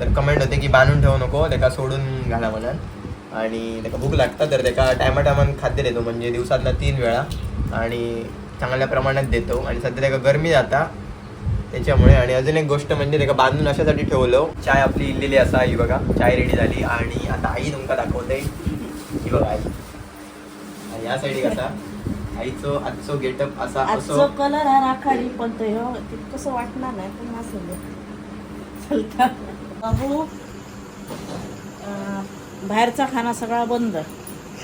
तर कमेंट होते की बांधून ठेवू नको त्याका सोडून घाला म्हणून. आणि त्याका भूक लागता तर त्याका टायमा टायमान खाद्य देतो म्हणजे दिवसातला तीन वेळा. आणि चांगल्या प्रमाणात देतो. आणि सध्या त्याका गरमी जाता त्याच्यामुळे. आणि अजून एक गोष्ट म्हणजे त्याका बांधून अशासाठी ठेवलो. चाय आपली इल्लेली असा ही बघा चाय रेडी झाली. आणि आता आई तुमका दाखवते. ही बघा आई. आणि या साईडी कसा आईचो आजचो गेटअप असा असो. कलर हा राखाडी पण तो कसं वाटणार नाही पण असं चलता. बाबू अं, बाहेरचा खाना सगळा बंद.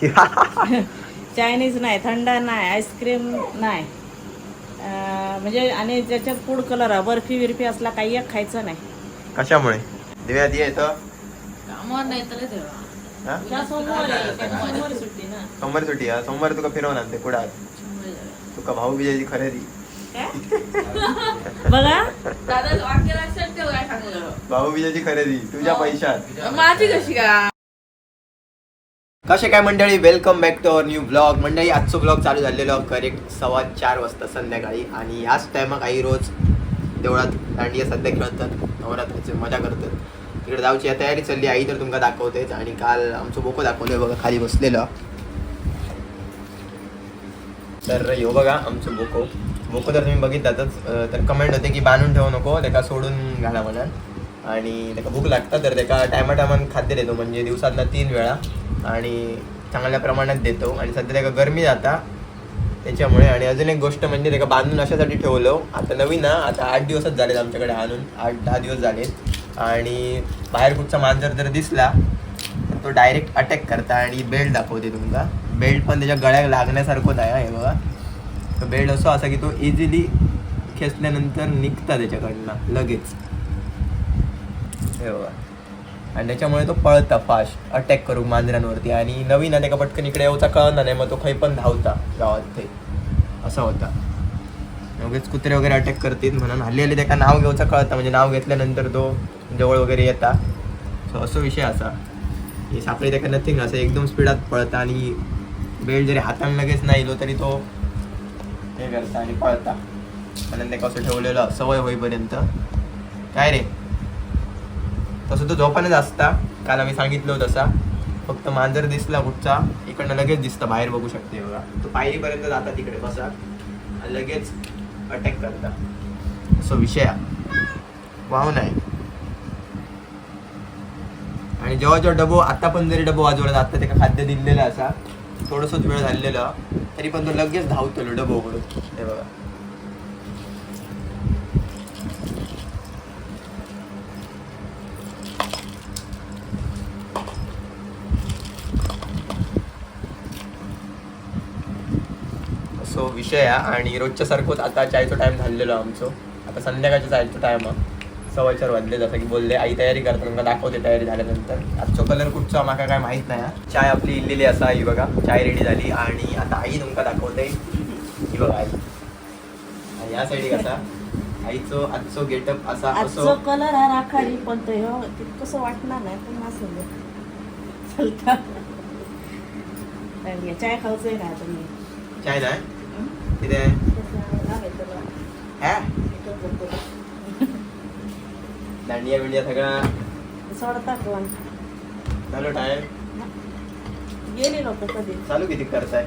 चायनीज नाही थंडा नाही आईस्क्रीम नाही. अं, म्हणजे आणि ज्याच्यात फूड कलर हा बर्फी बिर्फी असला काही एक खायचं नाही. कशामुळे? दिव्या दिया येतं कामावर नाही तर हा? सोमवारी सोमवारी सुट्टी ना. सोमवार सुट्टी हा. सोमवार तुका फिरवून आणते पुढे. तुका भाऊ बिजाची खरेदी. बघा. दादा वाक्य लक्षात ठेव काय सांगलं भाऊ बिजाची खरेदी तुझ्या पैशात. माझी कशी का? कसे काय मंडळी? Welcome back to our new blog मंडळी आजचो ब्लॉग चालू झालेलो करेक्ट सव्वा चार वाजता संध्याकाळी. आणि याच टायमाक आई रोज देवळात दांडिया सध्या खेळतात नवरात्रीची मजा करतात. तिकडे जाऊची या तयारी चालली. आई तर तुमका दाखवतेच. आणि काल आमचं बोको दाखवलंय बघा खाली बसलेलं. तर यो बघा आमचं बोको. मोको तर तुम्ही बघितलातच. तर कमेंट होते की बांधून ठेवू नको त्याका सोडून घाला म्हणून. आणि त्याका भूक लागता तर त्याका टायमा टायमान खाद्य देतो म्हणजे दिवसातनं तीन वेळा. आणि चांगल्या प्रमाणात देतो. आणि सध्या त्याका गरमी जाता त्याच्यामुळे. आणि अजून एक गोष्ट म्हणजे त्याका बांधून अशासाठी ठेवलो. आता नवीन ना आता आठ दिवसच झालेत आमच्याकडे आणून. आठ दहा दिवस झालेत. आणि बाहेर कुठचा मांजर जर दिसला तर तो डायरेक्ट अटॅक करता आणि बेल्ट दाखवते तुमका बेल्ट पण त्याच्या गळ्यात लागण्यासारखंच आहे हे बघा. बेल्ट असो असा की तो इझिली खेचल्यानंतर निघता त्याच्याकडनं लगेच. हे बघा. आणि त्याच्यामुळे तो पळता फास्ट अटॅक करू मांजरांवरती. आणि नवीन आहे त्याका पटकन इकडे यावचा कळणार नाही मग तो खाई पण धावता गावात ते असा होता. उगेच कुत्रे वगैरे अटॅक करतील म्हणून. हल्ली हल्ली त्याका नाव घेऊचा कळता. म्हणजे नाव घेतल्यानंतर तो जवळ वगैरे येता. सो असो विषय असा. ही सापळी त्याका नथिंग असं एकदम स्पीडात पळता. आणि बेल्ट जरी हाताने लगेच नाही इलो तरी तो हे करता आणि पळता. म्हणून त्याका ठेवलेलं सवय होईपर्यंत. काय रे? तसं तो झोपानच असता. काल आम्ही सांगितलं तसा. फक्त मांजर दिसला कुठचा इकडनं लगेच दिसतं. बाहेर बघू शकते बघा. तो पायरीपर्यंत जाता तिकडे बसा. आणि लगेच अटॅक करता. असं विषय आहे. नाही आणि जेव्हा जेव्हा डबो आता पण जरी डबो वाजवला आता त्याला खाद्य दिलेलं असा. थोडंसंच वेळ झालेला तरी पण तो लगेच धावतो डबो उघडून. हे बघा. सो विषय आहे आणि रोजच्या सारखंच आता चायचा टाईम झालेलो आमचो. आता संध्याकाळच्या चायचा आहे सव्वा चार वाजले जसं की बोलले आई तयारी करता तुमका दाखवते तयारी झाल्यानंतर आजचो कलर कुठचा माका काय माहीत नाही हा. चाय आपली इल्लेली असा ही बघा चाय रेडी झाली आणि आता आई तुमका दाखवते ही बघा आई आणि या साईडी कसा आईचो आजचो गेटअप असा आजचो असो कलर हा राखाडी पण तो ह्यो तितकंसं वाटणार नाही पण असं. चलता. चाय खाऊचंय ना तुम्ही चाय नाही हं? लावायचं बघा. हा बघतो. दांडिया बिंडिया सगळा सोडता कोण झालो टाइम गेली लोक कधी? चालू किती करताय?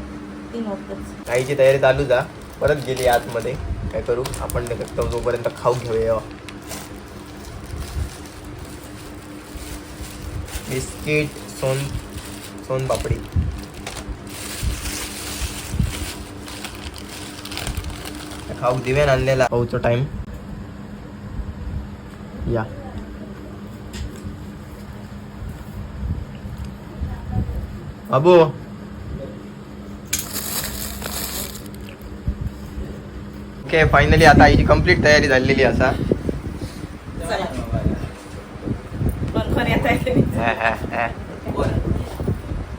तीन वाजताच आईची तयारी चालू जा. परत गेली आतमध्ये. काय करू? आपण ते फक्त तोपर्यंत खाऊ घेऊया बिस्किट सोन सोन पापडी. खाऊ दिव्यान आणलेला. खाऊचा टाइम या. अबू ओके फायनली आता आईची कंप्लीट तयारी झालेली असा. कोण हा, हा, हा.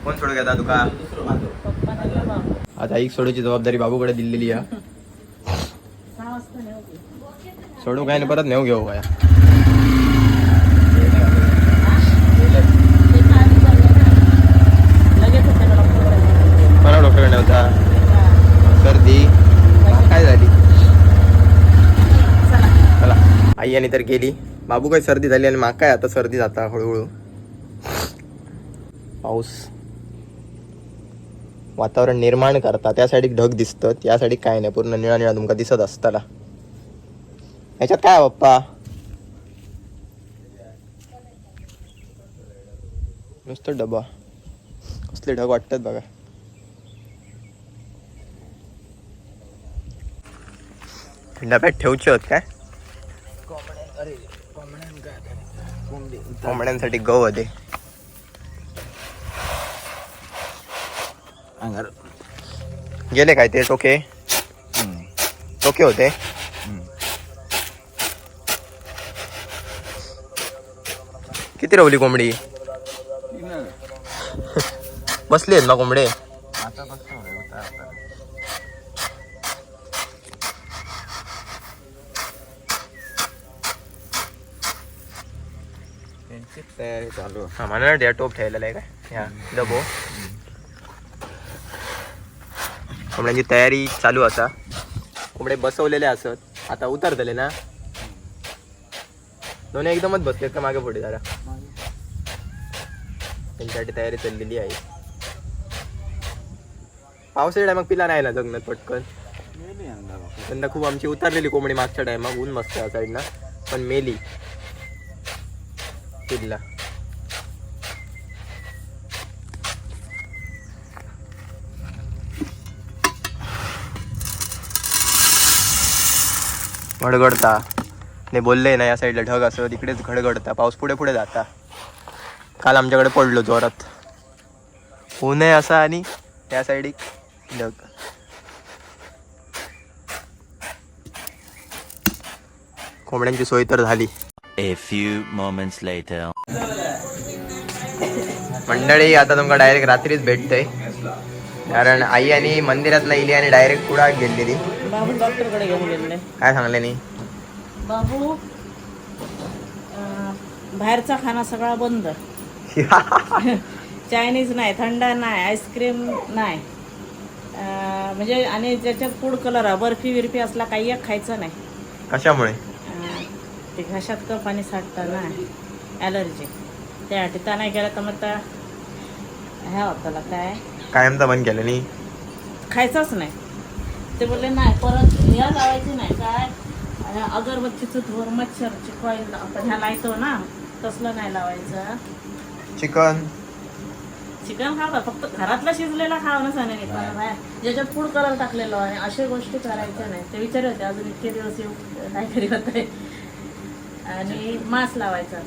सोडू घेता तुका? आता एक सोडूची जबाबदारी बाबूकडे दिलेली आहे. सोडू काय परत नेऊ घेऊ काय ते खाली चाललंय ना. लगेच होते ना डॉक्टरकडे. मला डॉक्टरकडे नव्हता हा. सर्दी काय झाली चला चला आई आणि तर गेली. बाबू काय सर्दी झाली आणि माका आता सर्दी जाता हळूहळू. पाऊस. वातावरण निर्माण करता. त्या साईडीक ढग दिसतात. त्या साईडीक काय नाही. पूर्ण निळा निळा तुमका दिसत असताना याच्यात काय बाप्पा? पप्पा नुसतं डबा. कसले ढग वाटतात बघा. डब्यात ठेवचे होत काय? कोंबड्यांसाठी गव होते गेले काय ते टोके? टोके होते. किती रवली कोंबडी? बसली आहेत ना कोंबडे? तयारी चालू हा मला या टोप ठेवलेला आहे का या डबो. कोंबड्यांची तयारी चालू असा कोंबडे बसवलेले असत. आता उतरतले ना. दोन्ही एकदमच बसलेत का मागे पुढे जरा? त्यांच्यासाठी तयारी चाललेली आहे. पावसाच्या टायमाक पिला नाही ना जगण्यात पटकन? यंदा खूप आमची उतरलेली कोंबडी मागच्या टायमाक ऊन मस्त या साईडला पण मेली. किल्ला घडघडता ने बोलले ना या साईडला ढग असं तिकडेच घडघडता पाऊस पुढे पुढे जाता. काल आमच्याकडे पडलो जोरात. ऊन आहे असा आणि त्या साईडिक ढग. कोंबड्यांची सोय तर झाली. A few moments later. मंडळी आता तुमका डायरेक्ट रात्रीच भेटतंय. कारण आई आणि मंदिरातला इली आणि डायरेक्ट कुडा गेलेली. बाबू डॉक्टरकडे घेऊन गेले काय सांगले नी? बाबू बाहेरचा खाना सगळा बंद. चायनीज नाही थंड नाही आईस्क्रीम नाही. म्हणजे आणि ज्याच्यात फूड कलर बर्फी बिर्फी असला काही एक खायचं नाही. कशामुळे? अं, ते घशात का पाणी साठतं ना ॲलर्जी त्यासाठी त्या नाही गेलं तर मग त्या ह्या होताला काय? कायमचा बंद केलं नी खायचाच नाही. ते बोलले नाही परत ह्या लावायची नाही काय? अगरबत्तीचं धोर मच्छर चिकवायला आपण ह्या लायतो ना तसलं नाही लावायचं. चिकन. चिकन खावा फक्त घरातला शिजलेला खावा ना पण बाहेर ज्याच्यात फूड कलर टाकलेलो आणि अशा गोष्टी करायच्या नाही. ते विचार होते अजून इतके दिवस येऊ काहीतरी होत आहे आणि मास्क लावायचा.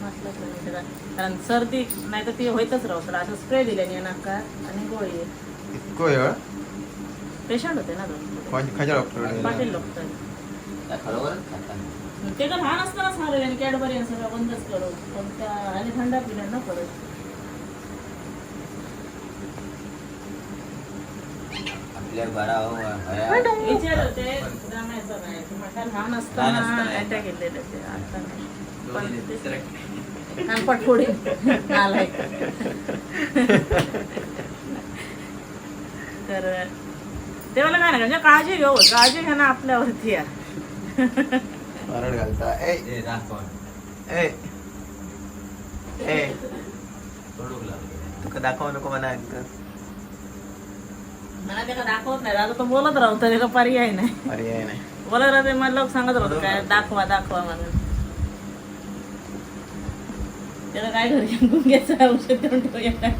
मास्क लावायचा त्याला. कारण सर्दी नाही तर ती होईतच राहू. तर असं स्प्रे दिल्याने नाका आणि गोळी इतकं वेळ पेशंट होते ना दोन खयच्या डॉक्टर पाटील डॉक्टर ते का लहान असताना सांगले आणि कॅडबरी आणि सगळं बंदच करू पण त्या आणि थंडा पिण्या न परत. आपल्या बरा विचार होते लहान असताना अटॅक येलेले ते आता नाही. पण तर ते मला काय नाही म्हणजे काळजी घेऊ काळजी घेणं आपल्यावरती घालता. ए ए ए तुका दाखव नको म्हणा एकतर. मला त्याला दाखवत नाही आता तो बोलत राहतो त्याला पर्याय नाही. पर्याय नाही. बोलत राहते मला लोक सांगत राहतो काय दाखवा दाखवा म्हणून. त्याला काय घरी गुंग्याचं औषध देऊन ठेवूया.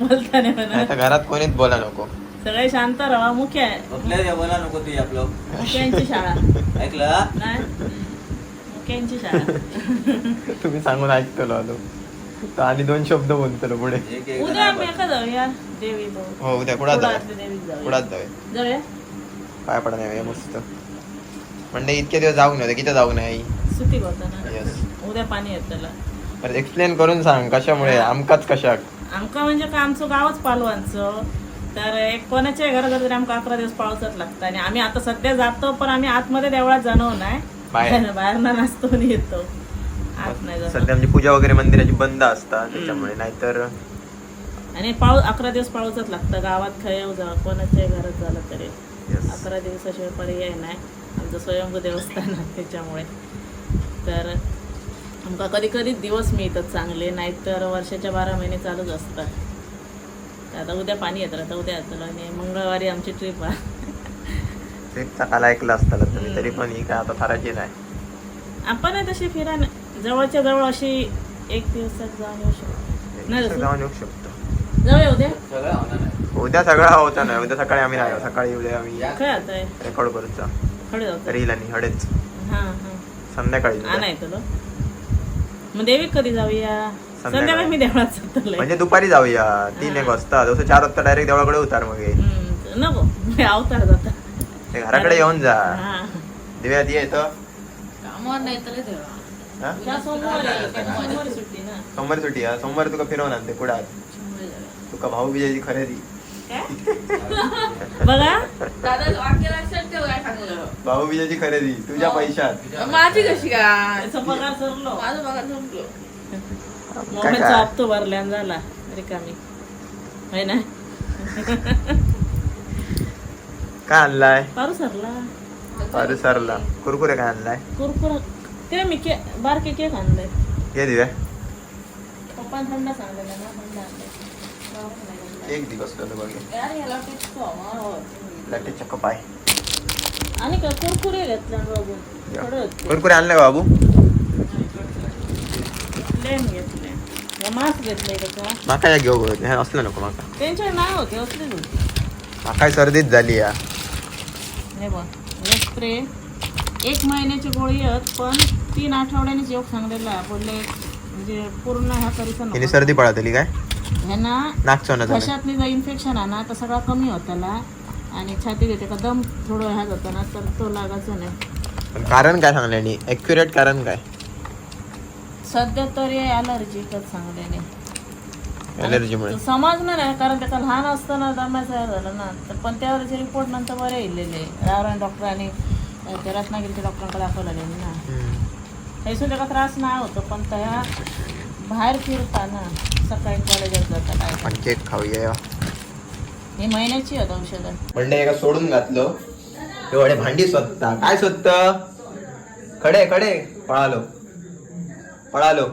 म्हणा आता घरात कोणीच बोला नको. सगळे शांत राहा मुख्य आहे. आपल्या बोला नको तू आपलं? मुख्यांची शाळा. ऐकलं? नाही? मुख्यांची शाळा. तुम्ही सांगून ऐकतलो आलो. तर आणि दोन शब्द बोलतलो पुढे. एक एक उद्या आम्ही एका जाऊया देवी भाऊ हो उद्या. कुडात जाऊया. कुडात जाऊया. जाऊया? पाय पडा नाही मस्त. म्हणजे इतके दिवस जाऊ नव्हते किती जाऊ नाही होता ना. उद्या पाणी येत त्याला. परत एक्सप्लेन करून सांग कशामुळे? आमकाच कशाक? आमका म्हणजे का आमचं गावच पालवांचं. तर एक कोणाच्या घरात जर आमका अकरा दिवस पाळूचच लागतं. आणि आम्ही आता सध्या जातो पण आम्ही आतमध्ये देवळात जाणव नाही. बाहेर. बाहेर ना नसतो आणि येतो. आत नाही सध्या आमची पूजा वगैरे मंदिराची बंद असतात त्याच्यामुळे नाहीतर आणि पाळू अकरा दिवस पाळूचच लागतं. गावात खयव जा कोणाच्या घरात झालं तरी. अकरा दिवसाशिवाय पर्याय नाही आमचं स्वयंभू देवस्थान आहे त्याच्यामुळे. तर आमका कधी कधी दिवस मिळतात चांगले नाहीतर वर्षाच्या बारा महिने चालूच असतात. तर आता उद्या पाणी येतं आता उद्या येतं आणि मंगळवारी आमची ट्रिप आहे. ट्रिपचा काल ऐकलं असतं तुम्ही तरी पण ही काय आता फाराची नाही. आपण तशी फिरा जवळच्या जवळ अशी एक दिवसात जाऊन येऊ शकतो? जाऊन येऊ शकतो. जाऊया उद्या. सगळं होणार नाही उद्या सगळा होता नाही उद्या सकाळी आम्ही नाही सकाळी उद्या आम्ही काय आता आहे? रेकॉर्ड करूचा खडे रील आणि हडेच हां हां. संध्याकाळी हा नाही तुला मग देवीत कधी जाऊया? संध्याकाळी. मी देवळात जातले म्हणजे दुपारी जाऊया. तीन एक वाजता. जसं चार वाजता डायरेक्ट देवळाकडे उतार मग हे. नको. मी अवतार जाता. ते घराकडे येऊन जा. हा. दिव्यात ये इथं. कामावर नाही तर देवा. हा? त्या सोमवारी सुट्टी ना. सोमवारी सुट्टी सोमवारी तुका फिरवून आणते कुडात तुका भाऊ विजयाची खरेदी. बघा. दादा वाक्य लक्षात ठेव काय सांगलं भाऊ विजयाची खरेदी तुझ्या पैशात. माझी कशी काय त्याचा पगार सरलो माझं बघा संपलो. मोबाईलचा हप्तो भरल्यान झाला रिकामी. होय ना? काय आणलाय? पारू सरला अरे सरला कुरकुरे काय आणलाय? कुरकुर. ते मी के बारके केक आणले ये दिव्या पप्पा थंड सांगलेला ना थंड एक दिवस करतो बघ. यार याला टिचको, हा. लटे चक्क पाय आणि का कुरकुरे घेतल्या बघून थोडं होते. कुरकुरे आणले बाबू? प्लेन घेतले. या मास्क घेतले त्याचा माका या घेऊ हे असलं नको माका. त्यांच्या नाव होते असलेच होते माका सर्दीच झाली या. नाही बघ हे स्प्रे एक महिन्याची गोळी आहेत पण तीन आठवड्यानेच योग सांगलेला बोलले म्हणजे पूर्ण ह्या करीचा हिने नको. सर्दी पळतली काय? ह्यांना नागचोना झालं. घशातली इन्फेक्शन आहे ना तर सगळा कमी होताला आणि छाती घेते का दम थोडं ह्या जातो ना तर तो लागायचा नाही. पण कारण काय सांगले आणि ॲक्युरेट कारण काय? सध्या तरी अलर्जीकच सांगल्याने एलर्जीमुळे समजणार नाही कारण त्याचा लहान असताना दम्याचं हे झालं ना तर पण त्यावरचे रिपोर्ट नंतर बरे येलेले रावरान डॉक्टरांनी अं, ते रत्नागिरीच्या डॉक्टरांकडे दाखवलेले ना. हैसून त्याचा त्रास नाही होतो पण त्या बाहेर फिरताना सकाळी कॉलेजात जाता काय आपण केक खाऊया ही महिन्याची आहेत औषधं म्हणलं एका सोडून घातलो. एवढे भांडी स्वतः. काय स्वतः? खडे खडे. पळालो. पळालो.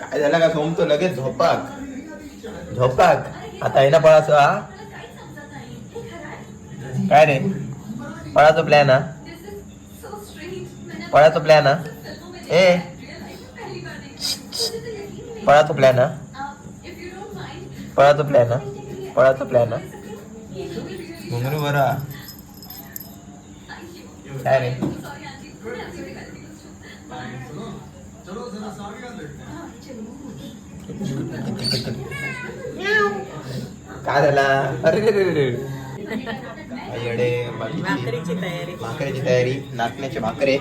काय झालं का सोमतो? लगेच झोपाक. झोपाक. आता आहे ना पळाचो हा? काय रे? पळाचो प्लॅन हा? पळाचो प्लॅन हा? ए? पळाचो प्लॅन हा. पळाचो प्लॅन हा. पळाचो प्लॅन हा. घुंगरू बरा काय रे? काय झाला? अरे रे रे रे भाकरीची तयारी. भाकरीची तयारी नाचण्याचे भाकरे.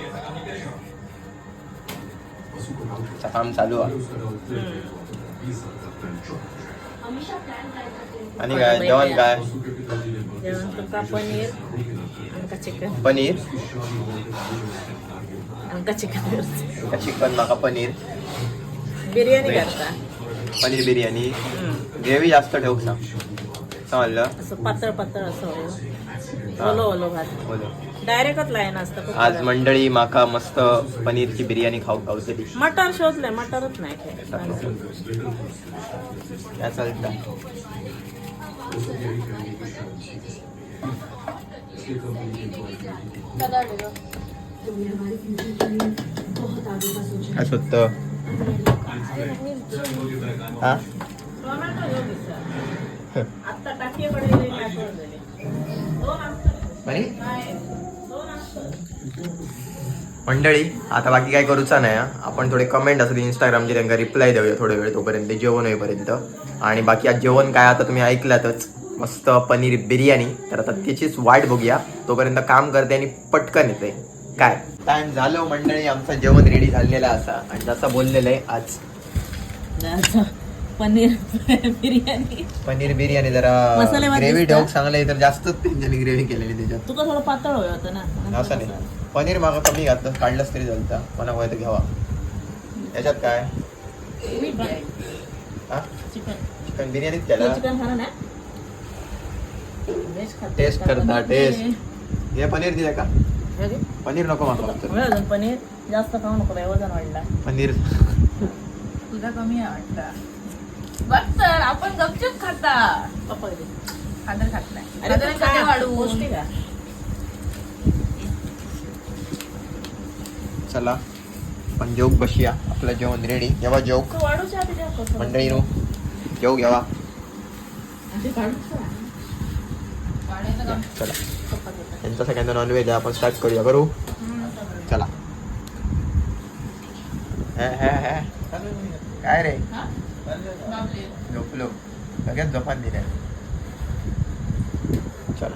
चं काम चालू आहे आणि काय जेवण काय पनीर पनीर चिकन माका पनीर बिर्याणी करता पनीर बिर्याणी ग्रेव्ही जास्त ठेवू सांग समजलं असं पातळ पातळ असं. ओलो ओलो भात बोलो डायरेक्टच लाईन असतं आज. मंडळी माका मस्त पनीरची बिर्याणी खाऊ खाऊतली मटर शोधलंय मटरच नाही. काय चालतं. काय हा? ये. आत्ता टाकीकडे मंडळी आता बाकी काय करूचा नाही हा. आपण थोडे कमेंट असते इंस्टाग्रामचे त्यांना रिप्लाय देऊया थोडे वेळ तोपर्यंत. जेवण होईपर्यंत. आणि बाकी आज जेवण काय आता तुम्ही ऐकलातच मस्त पनीर बिर्याणी. तर आता त्याचीच वाट बघूया. तोपर्यंत काम करते आणि पटकन येते. काय? टाइम झालं मंडळी आमचं जेवण रेडी झालेला असा आणि जसं बोललेलं आहे आज. पनीर बिर्याणी. पनीर बिर्याणी जरा ग्रेव्ही? ठेवून चांगलं आहे तर जास्तच त्यांनी ग्रेव्ही केलेली त्याच्यात. तुका थोडं पातळ होतं ना. असं नाही. पनीर मागं कमी घातलं काढलंच तरी चालतं मला हवं तर घ्यावा. त्याच्यात काय. हा? चिकन. चिकन बिर्याणीच केला? खातो. टेस्ट करता टेस्ट हे पनीर दिलं का? हे. पनीर नको अजून पनीर जास्त खाऊ नको बाई, वजन वाढला. पनीर. तुझा कमी आहे वाटतं. बघ तर आपण गपचूप खाता. खादर खात नाही. अरे खादर तू कधी चला. पण जेवक बसूया आपलं जेवण रेडी जेव्हा जेवक. मंडळी नो जेव घ्यावा चला. त्यांचा सगळ्यांचा नॉनव्हेज आहे. आपण स्टार्ट करूया. करू? चला. हे, हे, हे. काय रे. झोपलो. सगळ्यात झोपात दिल्या चला.